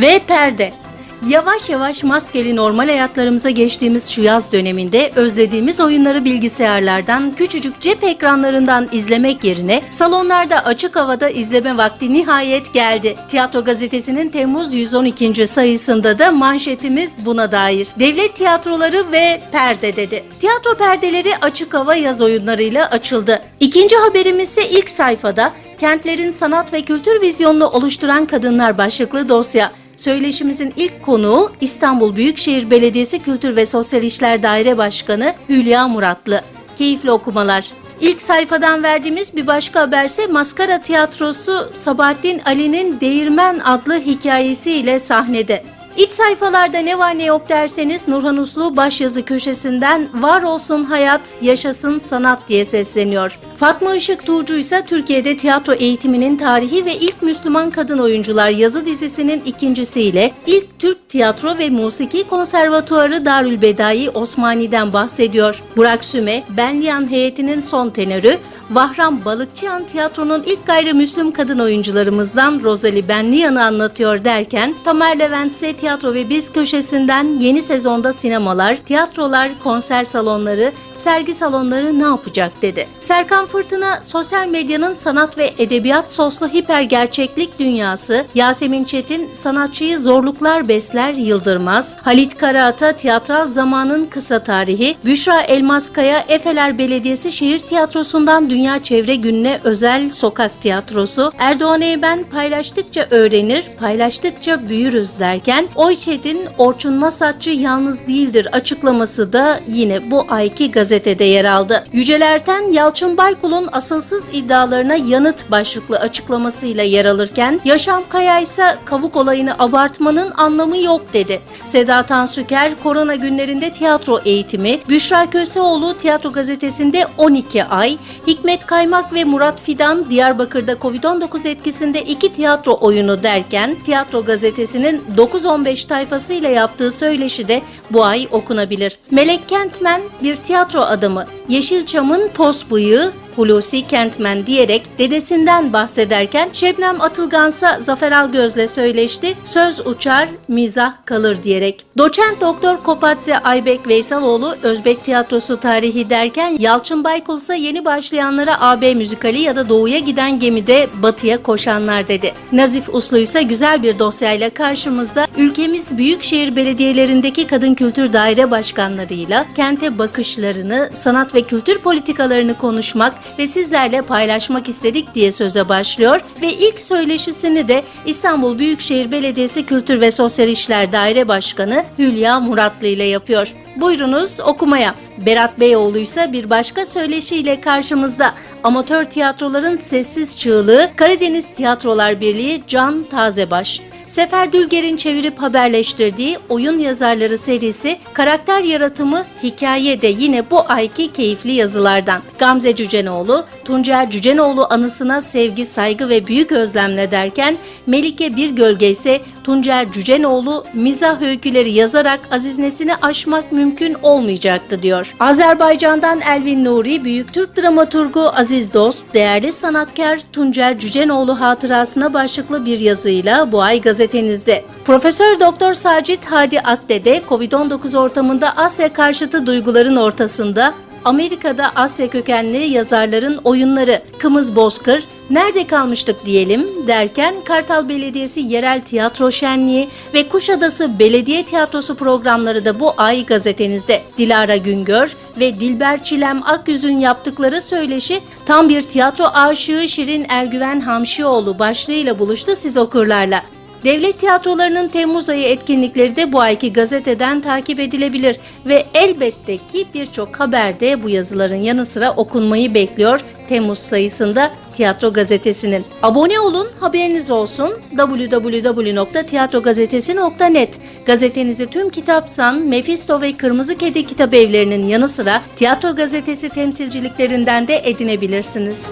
Ve perde. Yavaş yavaş maskeli normal hayatlarımıza geçtiğimiz şu yaz döneminde özlediğimiz oyunları bilgisayarlardan, küçücük cep ekranlarından izlemek yerine salonlarda açık havada izleme vakti nihayet geldi. Tiyatro gazetesinin Temmuz 112. sayısında da manşetimiz buna dair. Devlet tiyatroları ve perde dedi. Tiyatro perdeleri açık hava yaz oyunlarıyla açıldı. İkinci haberimiz ise ilk sayfada kentlerin sanat ve kültür vizyonunu oluşturan kadınlar başlıklı dosya. Söyleşimizin ilk konuğu İstanbul Büyükşehir Belediyesi Kültür ve Sosyal İşler Daire Başkanı Hülya Muratlı. Keyifli okumalar. İlk sayfadan verdiğimiz bir başka haberse Maskara Tiyatrosu Sabahattin Ali'nin Değirmen adlı hikayesiyle sahnede. İç sayfalarda ne var ne yok derseniz Nurhan Uslu başyazı köşesinden var olsun hayat, yaşasın sanat diye sesleniyor. Fatma Işık Tuğcu ise Türkiye'de tiyatro eğitiminin tarihi ve ilk Müslüman kadın oyuncular yazı dizisinin ikincisiyle ilk Türk Tiyatro ve Musiki Konservatuarı Darülbedai Osmani'den bahsediyor. Burak Süme, Benliyan heyetinin son tenörü, Vahram Balıkçıyan tiyatronun ilk gayrimüslim kadın oyuncularımızdan Rosalie Benliyan'ı anlatıyor derken Tamer Levent ise tiyatro ve biz köşesinden yeni sezonda sinemalar, tiyatrolar, konser salonları, sergi salonları ne yapacak dedi. Serkan Fırtına sosyal medyanın sanat ve edebiyat soslu hiper gerçeklik dünyası, Yasemin Çetin sanatçıyı zorluklar besler yıldırmaz, Halit Karaata tiyatral zamanın kısa tarihi, Büşra Elmaskaya Efeler Belediyesi Şehir Tiyatrosu'ndan Dünya Çevre Günü'ne özel sokak tiyatrosu, Erdoğan Eyben paylaştıkça öğrenir, paylaştıkça büyürüz derken, Oyçet'in Orçun Masatçı yalnız değildir açıklaması da yine bu ayki gazetede yer aldı. Yücel Erten, Yalçın Baykul'un asılsız iddialarına yanıt başlıklı açıklamasıyla yer alırken, Yaşam Kaya ise kavuk olayını abartmanın anlamı yok dedi. Seda Tansüker, korona günlerinde tiyatro eğitimi, Büşra Köseoğlu tiyatro gazetesinde 12 ay, Hikmet Kaymak ve Murat Fidan Diyarbakır'da Covid-19 etkisinde iki tiyatro oyunu derken Tiyatro Gazetesi'nin 9-15 tayfasıyla yaptığı söyleşi de bu ay okunabilir. Melek Kentmen bir tiyatro adamı. Yeşilçam'ın pos bıyığı Hulusi Kentmen diyerek dedesinden bahsederken Şebnem Atılgansa Zafer Algöz'le söyleşti. Söz uçar, mizah kalır diyerek. Doçent Doktor Kopatse Aybek Veysaloğlu Özbek tiyatrosu tarihi derken Yalçın Baykul ise yeni başlayanlara AB müzikali ya da doğuya giden gemide batıya koşanlar dedi. Nazif Uslu ise güzel bir dosyayla karşımızda ülkemiz büyükşehir belediyelerindeki kadın kültür daire başkanlarıyla kente bakışlarını, sanat ve kültür politikalarını konuşmak ve sizlerle paylaşmak istedik diye söze başlıyor ve ilk söyleşisini de İstanbul Büyükşehir Belediyesi Kültür ve Sosyal İşler Daire Başkanı Hülya Muratlı ile yapıyor. Buyurunuz okumaya. Berat Beyoğlu ise bir başka söyleşiyle karşımızda. Amatör tiyatroların sessiz çığlığı Karadeniz Tiyatrolar Birliği Can Tazebaş. Sefer Dülger'in çevirip haberleştirdiği Oyun Yazarları serisi karakter yaratımı hikaye de yine bu ayki keyifli yazılardan. Gamze Cücenoğlu, Tuncer Cücenoğlu anısına sevgi, saygı ve büyük özlemle derken Melike Bir Gölge ise Tuncer Cücenoğlu mizah öyküleri yazarak Aziz Nesin'i aşmak mümkün olmayacaktı diyor. Azerbaycan'dan Elvin Nuri, büyük Türk dramaturgu Aziz Dost, değerli sanatkar Tuncer Cücenoğlu hatırasına başlıklı bir yazıyla bu ay gazetenizde. Profesör Doktor Sacit Hadi Akdede, Covid-19 ortamında Asya karşıtı duyguların ortasında Amerika'da Asya kökenli yazarların oyunları Kımız Bozkır, Nerede kalmıştık diyelim derken Kartal Belediyesi Yerel Tiyatro Şenliği ve Kuşadası Belediye Tiyatrosu programları da bu ay gazetenizde. Dilara Güngör ve Dilber Çilem Akyüz'ün yaptıkları söyleşi tam bir tiyatro aşığı Şirin Ergüven Hamşioğlu başlığıyla buluştu siz okurlarla. Devlet tiyatrolarının Temmuz ayı etkinlikleri de bu ayki gazeteden takip edilebilir ve elbette ki birçok haberde bu yazıların yanı sıra okunmayı bekliyor Temmuz sayısında Tiyatro Gazetesi'nin. Abone olun, haberiniz olsun. www.tiyatrogazetesi.net Gazetenizi tüm kitapsan, Mephisto ve Kırmızı Kedi kitap evlerinin yanı sıra Tiyatro Gazetesi temsilciliklerinden de edinebilirsiniz.